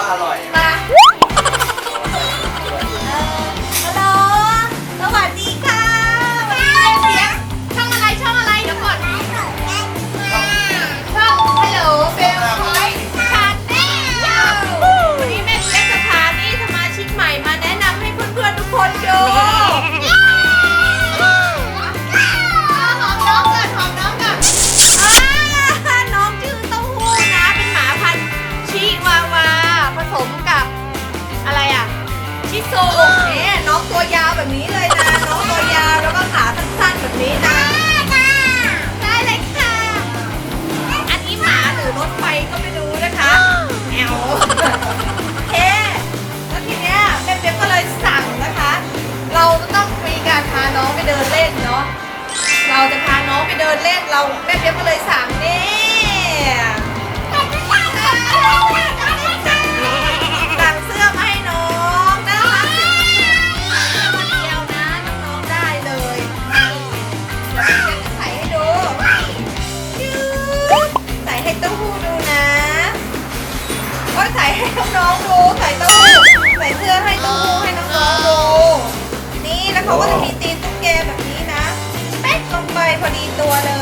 อร่อย มาเออฮัลโหลสวัสดีค่ะวันนี้เล่นเสียงช่องอะไรช่องอะไรเดี๋ยวก่อนช่องฮัลโหลเบลพอยต์ชาแนลวันนี้แม่เล็กสถานีสมาชิกใหม่มาแนะนำให้เพื่อนๆทุกคนดู โซเนี่ยน้องตัวยาวแบบนี้เลยนะน้องตัวยาวแล้วก็ขาสั้นๆแบบนี้นะได้เลยค่ะ อันนี้หมาหรือรถไฟก็ไม่รู้นะคะแอวโอเคแล้วทีเนี้ยแม่เปียกก็เลยสั่งนะคะ เราจะต้องมีการพาน้องไปเดินเล่นเนาะเราจะพาน้องไปเดินเล่นเราแม่เปียกก็เลยสั่งนี่ องดูใส่เต้าใส่เสื้อให้เต้าหู้ให้น้องๆดูนี่แล้วเขาก็จะมีตีนตุ๊กแกแบบนี้นะ เป๊กลงไปพอดีตัวเลย